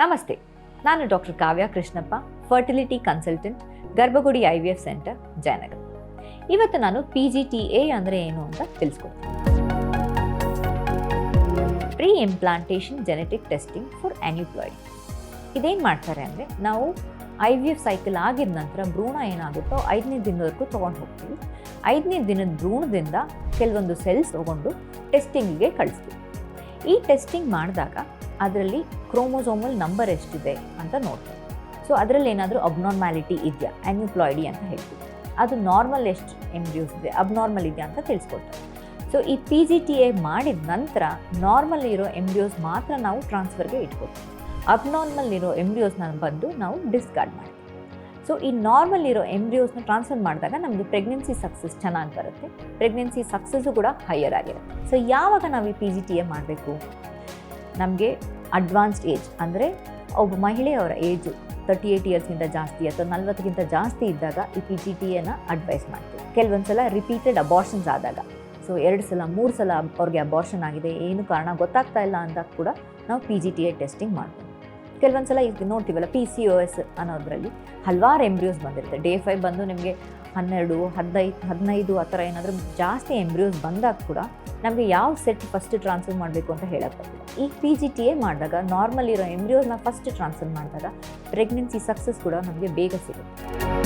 ನಮಸ್ತೆ. ನಾನು doctor Kavya Krishnappa fertility consultant Garbhagudi I V F centre Jayanagar. ಇವತ್ತು ನಾನು ಪಿ ಜಿ ಟಿ ಎ ಅಂದರೆ ಏನು ಅಂತ ತಿಳಿಸ್ಕೊಡ್ತೀನಿ. Preimplantation genetic testing for aneuploidy ಇದೇನು ಮಾಡ್ತಾರೆ ಅಂದರೆ ನಾವು ಐ ವಿ ಎಫ್ ಸೈಕಲ್ ಆಗಿದ ನಂತರ ಭ್ರೂಣ ಏನಾಗುತ್ತೋ ಐದನೇ ದಿನದವರೆಗೂ ತೊಗೊಂಡು ಹೋಗ್ತೀವಿ. ಐದನೇ ದಿನದ ಭ್ರೂಣದಿಂದ ಕೆಲವೊಂದು ಸೆಲ್ಸ್ ತೊಗೊಂಡು ಟೆಸ್ಟಿಂಗಿಗೆ ಕಳಿಸ್ತೀವಿ. ಈ ಟೆಸ್ಟಿಂಗ್ ಮಾಡಿದಾಗ ಅದರಲ್ಲಿ ಕ್ರೋಮೋಸೋಮಲ್ ನಂಬರ್ ಎಷ್ಟಿದೆ ಅಂತ ನೋಡ್ತಾರೆ ಸೊ ಅದರಲ್ಲಿ ಏನಾದರೂ ಅಬ್ನಾರ್ಮ್ಯಾಲಿಟಿ ಇದೆಯಾ? ಆ್ಯನ್ಯೂಪ್ಲಾಯ್ಡಿ ಅಂತ ಹೇಳ್ತೀವಿ. ಅದು ನಾರ್ಮಲ್ ಎಷ್ಟು ಎಂಬ್ರಿಯೋಸ್ ಇದೆ? ಅಬ್ನಾರ್ಮಲ್ ಇದೆಯಾ ಅಂತ ತಿಳಿಸ್ಕೊಡ್ತಾರೆ ಸೊ ಈ ಪಿ ಜಿ ಟಿ ಎ ಮಾಡಿದ ನಂತರ ನಾರ್ಮಲ್ ಇರೋ ಎಂಬ್ರಿಯೋಸ್ ಮಾತ್ರ ನಾವು ಟ್ರಾನ್ಸ್ಫರ್ಗೆ ಇಟ್ಕೊಳ್ತೀವಿ. ಅಬ್ನಾರ್ಮಲ್ ಇರೋ ಎಂಬ್ರಿಯೋಸ್ನ ಬಂದು ನಾವು ಡಿಸ್ಕಾರ್ಡ್ ಮಾಡ್ತೀವಿ. ಸೊ ಈ ನಾರ್ಮಲ್ ಇರೋ ಎಂಬ್ರಿಯೋಸ್ನ ಟ್ರಾನ್ಸ್ಫರ್ ಮಾಡಿದಾಗ ನಮಗೆ ಪ್ರೆಗ್ನೆನ್ಸಿ ಸಕ್ಸಸ್ ಚೆನ್ನಾಗಿ ಬರುತ್ತೆ. ಪ್ರೆಗ್ನೆನ್ಸಿ ಸಕ್ಸಸ್ಸು ಕೂಡ ಹೈಯರ್ ಆಗಿರುತ್ತೆ. ಸೊ ಯಾವಾಗ ನಾವು ಈ ಪಿ ಜಿ ಟಿ ಎ ಮಾಡಬೇಕು? ನಮಗೆ ಅಡ್ವಾನ್ಸ್ಡ್ ಏಜ್ ಅಂದರೆ ಒಬ್ಬ ಮಹಿಳೆಯವರ ಏಜು ತರ್ಟಿ ಏಯ್ಟ್ ಇಯರ್ಸಿಂದ ಜಾಸ್ತಿ ಅಥವಾ ನಲ್ವತ್ತಕ್ಕಿಂತ ಜಾಸ್ತಿ ಇದ್ದಾಗ ಈ P G T A advise ಮಾಡ್ತೀವಿ. ಕೆಲವೊಂದು ಸಲ ರಿಪೀಟೆಡ್ ಅಬಾರ್ಷನ್ಸ್ ಆದಾಗ. ಸೊ ಎರಡು ಸಲ, ಮೂರು ಸಲ ಅವ್ರಿಗೆ ಅಬಾರ್ಷನ್ ಆಗಿದೆ. ಏನು ಕಾರಣ ಗೊತ್ತಾಗ್ತಾ ಇಲ್ಲ ಅಂದಾಗ ಕೂಡ ನಾವು P G T A testing ಮಾಡ್ತೀವಿ. ಕೆಲವೊಂದು ಸಲ ಈಗ ನೋಡ್ತೀವಲ್ಲ ಪಿ ಸಿ ಒ ಎಸ್ ಅನ್ನೋದ್ರಲ್ಲಿ ಹಲವಾರು ಎಂಬ್ರಿಯೋಸ್ ಬಂದಿರುತ್ತೆ. ಡೇ ಫೈವ್ ಬಂದು ನಿಮಗೆ ಹನ್ನೆರಡು ಹದಿನೈದು ಹದಿನೈದು ಆ ಥರ ಏನಾದರೂ ಜಾಸ್ತಿ ಎಂಬ್ರಿಯೋಸ್ ಬಂದಾಗ ಕೂಡ ನಮಗೆ ಯಾವ ಸೆಟ್ ಫಸ್ಟ್ ಟ್ರಾನ್ಸ್ಫರ್ ಮಾಡಬೇಕು ಅಂತ ಹೇಳೋಕ್ಕಾಗಿಲ್ಲ ಈ ಪಿ ಜಿ ಟಿ ಎ ಮಾಡಿದಾಗ ನಾರ್ಮಲ್ ಇರೋ ಎಂಬ್ರಿಯೋಸ್ನ ಫಸ್ಟ್ ಟ್ರಾನ್ಸ್ಫರ್ ಮಾಡಿದಾಗ ಪ್ರೆಗ್ನೆನ್ಸಿ ಸಕ್ಸಸ್ ಕೂಡ ನಮಗೆ ಬೇಗ ಸಿಗುತ್ತೆ.